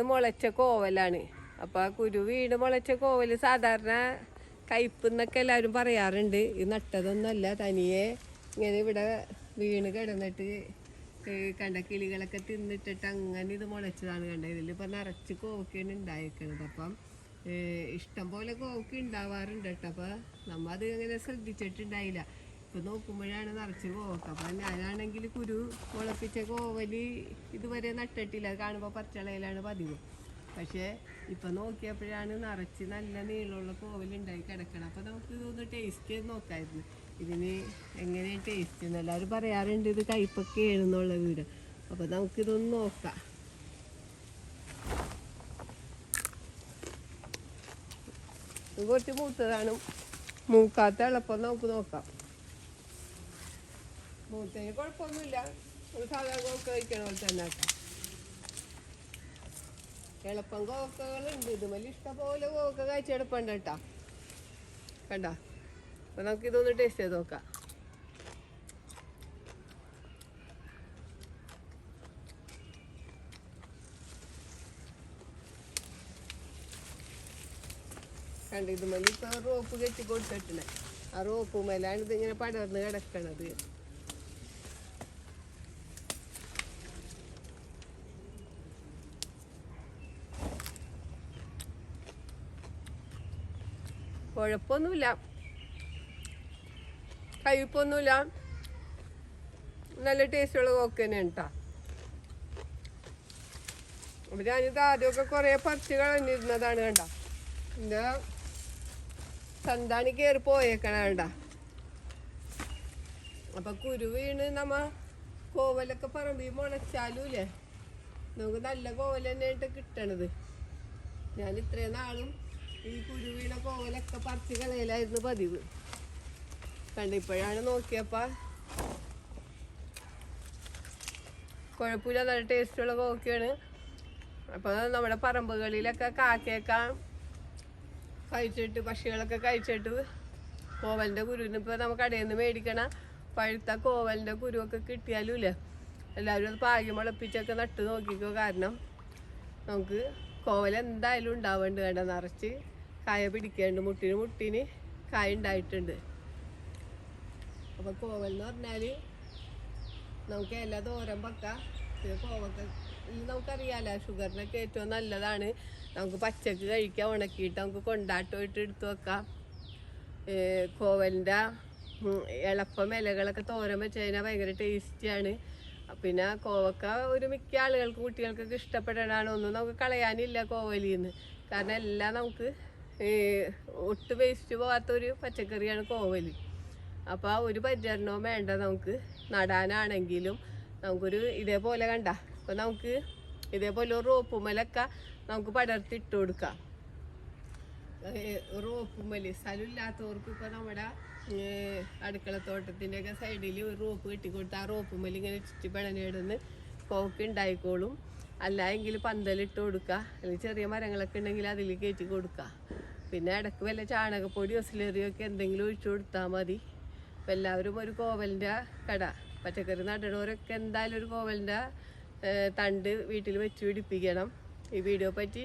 വീണ് മുളച്ച കോവലാണ്. അപ്പൊ ആ കുരു വീണ് മുളച്ച കോവൽ സാധാരണ കയ്പ് എന്നൊക്കെ എല്ലാവരും പറയാറുണ്ട്. ഇത് നട്ടതൊന്നുമല്ല തനിയെ ഇങ്ങനെ ഇവിടെ വീണ് കിടന്നിട്ട് കണ്ട കിളികളൊക്കെ തിന്നിട്ടിട്ട് അങ്ങനെ ഇത് മുളച്ചതാണ് കണ്ട ഇതിലിപ്പോൾ നിറച്ച് കോവക്കാണ് ഉണ്ടായിരിക്കുന്നത് അപ്പം ഇഷ്ടം പോലെ കോവക്ക ഉണ്ടാവാറുണ്ട് കേട്ടോ. അപ്പോൾ നമ്മ അത് അങ്ങനെ ശ്രദ്ധിച്ചിട്ടുണ്ടായില്ല. ഇപ്പൊ നോക്കുമ്പോഴാണ് നിറച്ച് കോവക്ക അപ്പൊ ഞാനാണെങ്കിൽ കുരു മുളപ്പിച്ച കോവൽ ഇതുവരെ നട്ടിട്ടില്ല. കാണുമ്പോൾ പച്ചളയിലാണ് പതിവ്. പക്ഷേ ഇപ്പൊ നോക്കിയപ്പോഴാണ് നിറച്ച് നല്ല നീളമുള്ള കോവലുണ്ടായി കിടക്കണം അപ്പൊ നമുക്ക് ഇതൊന്ന് ടേസ്റ്റ് ചെയ്ത് നോക്കായിരുന്നു. ഇതിന് എങ്ങനെയാണ് ടേസ്റ്റ് എന്ന് എല്ലാവരും പറയാറുണ്ട് ഇത് കയ്പൊക്കെ ഏഴുന്നുള്ള വീട് അപ്പൊ നമുക്കിതൊന്ന് നോക്കാം. കുറച്ച് മൂത്തതാണ്. മൂക്കാത്ത എളുപ്പം നമുക്ക് നോക്കാം. മൂത്തതിന് കുഴപ്പമൊന്നുമില്ല. ഒരു സാധാരണ കോക്ക് കഴിക്കണ പോലെ തന്നെ എളുപ്പം കോക്കകളുണ്ട്. ഇതുമല്ല ഇഷ്ടംപോലെ കോക്ക കഴിച്ചെടുപ്പുണ്ട് കേട്ടാ. കണ്ട? അപ്പം നമുക്ക് ഇതൊന്ന് ടേസ്റ്റ് ചെയ്ത് നോക്കാം. കണ്ട? ഇതുമല്ല ഇപ്പൊ റോപ്പ് കെട്ടി കൊടുത്തിട്ടുണ്ട് ആ റോപ്പ് മേലാണ് ഇതിങ്ങനെ പടർന്ന് കിടക്കണത്. കുഴപ്പമൊന്നുമില്ല. കഴിപ്പൊന്നുമില്ല. നല്ല ടേസ്റ്റുള്ള കോക്ക് തന്നെയാണ് കേട്ടോ അപ്പൊ ഞാനിത് ആദ്യമൊക്കെ കുറേ പറിച്ച് കളഞ്ഞിരുന്നതാണ് കണ്ട. എന്താ സന്താനി കയറി പോയേക്കണ കണ്ട. അപ്പൊ കുരു വീണ് നമ്മ കോവലൊക്കെ പറമ്പിൽ മുളച്ചാലും ഇല്ലേ? നമുക്ക് നല്ല കോവൽ തന്നെയായിട്ട് കിട്ടണത്. ഞാൻ ഇത്രയും നാളും ഈ കുരു കോലൊക്കെ പറിച്ച് കളയിലായിരുന്നു പതിവ്. കണ്ട ഇപ്പോഴാണ് നോക്കിയപ്പോ. കുഴപ്പമില്ല നല്ല ടേസ്റ്റുള്ള കോക്കയാണ്. അപ്പോൾ നമ്മുടെ പറമ്പുകളിലൊക്കെ കാക്കയൊക്കെ കഴിച്ചിട്ട് പക്ഷികളൊക്കെ കഴിച്ചിട്ട് കോവലിന്റെ കുരുവിന് ഇപ്പോൾ നമുക്ക് കടയിൽ നിന്ന് മേടിക്കണ പഴുത്ത കോവലിന്റെ കുരുവൊക്കെ കിട്ടിയാലും ഇല്ല? എല്ലാവരും അത് പാകി മുളപ്പിച്ചൊക്കെ നട്ട് നോക്കിക്കോ കാരണം നമുക്ക് കോവൽ എന്തായാലും ഉണ്ടാവേണ്ട വേണ്ട നിറച്ച് കായ പിടിക്കേണ്ട. മുട്ടിന് മുട്ടിന് കായ ഉണ്ടായിട്ടുണ്ട്. അപ്പോൾ കോവൽ എന്ന് പറഞ്ഞാൽ നമുക്ക് എല്ലാ തോരം വെക്കാം. പിന്നെ കോവക്ക നമുക്കറിയാലോ ഷുഗറിനൊക്കെ ഏറ്റവും നല്ലതാണ്. നമുക്ക് പച്ചക്ക് കഴിക്കാം ഉണക്കിയിട്ട് നമുക്ക് കൊണ്ടാട്ടമായിട്ട് എടുത്തു വെക്കാം. കോവലിന്റെ ഇളപ്പം ഇലകളൊക്കെ തോരൻ വെച്ച് കഴിഞ്ഞാൽ ഭയങ്കര ടേസ്റ്റിയാണ് പിന്നെ കോവക്ക ഒരു മിക്ക ആളുകൾക്ക് കുട്ടികൾക്കൊക്കെ ഇഷ്ടപ്പെടാനാണ് ഒന്നും നമുക്ക് കളയാനില്ല കോവലിന്ന്. കാരണം എല്ലാം നമുക്ക് ഒട്ടും വേസ്റ്റ് പോകാത്ത ഒരു പച്ചക്കറിയാണ് കോവൽ. അപ്പോൾ ആ ഒരു പരിചരണവും വേണ്ട നമുക്ക്. നടാനാണെങ്കിലും നമുക്കൊരു ഇതേപോലെ കണ്ട. അപ്പോൾ നമുക്ക് ഇതേപോലെ ഒരു റോപ്പുമലൊക്കെ നമുക്ക് പടർത്തി ഇട്ട് കൊടുക്കാം. റോപ്പുമൽ സ്ഥലമില്ലാത്തവർക്ക് ഇപ്പോൾ നമ്മുടെ അടുക്കള അടുക്കളത്തോട്ടത്തിന്റെ ഒക്കെ സൈഡിൽ ഒരു റോപ്പ് കെട്ടിക്കൊടുത്ത് ആ മല്ലി ഇങ്ങനെ ചുറ്റി പിണനിടുന്ന് കോക്ക് ഉണ്ടായിക്കോളും അല്ല എങ്കിൽ പന്തലിട്ട് കൊടുക്കുക അല്ലെങ്കിൽ ചെറിയ മരങ്ങളൊക്കെ ഉണ്ടെങ്കിൽ അതിൽ കയറ്റി കൊടുക്കുക പിന്നെ ഇടയ്ക്ക് വല്ല ചാണകപ്പൊടിയോ സിലറിയൊക്കെ എന്തെങ്കിലും ഒഴിച്ചു കൊടുത്താൽ മതി. അപ്പം എല്ലാവരും ഒരു കോവലിന്റെ കട. പച്ചക്കറി നടണവരൊക്കെ എന്തായാലും ഒരു കോവലിന്റെ തണ്ട് വീട്ടിൽ വെച്ച് പിടിപ്പിക്കണം. ഈ വീഡിയോ പറ്റി